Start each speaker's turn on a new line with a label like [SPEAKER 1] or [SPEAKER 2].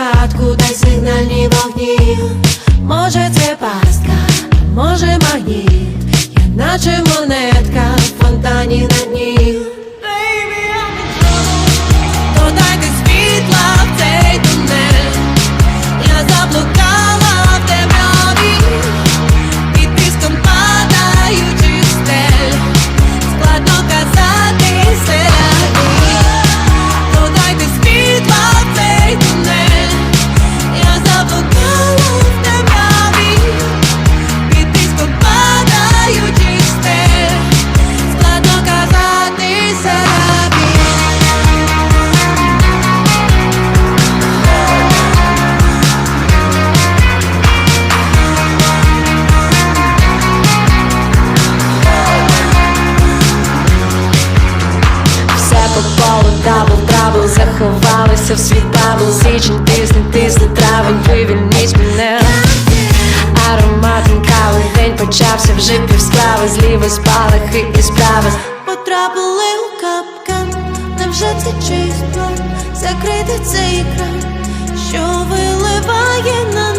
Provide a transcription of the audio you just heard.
[SPEAKER 1] на посадку, дай сигнальні вогні. Все по полу, дабл, трабл Заховалися в світ бабл Січень, тисне, тисне травень Вивільніть мене. Ароматом кави День почався вже півсправи Зліва спалахи і справи. Потрапили у капкан Невже це чийсь план Закрити цей екран Що виливає на нас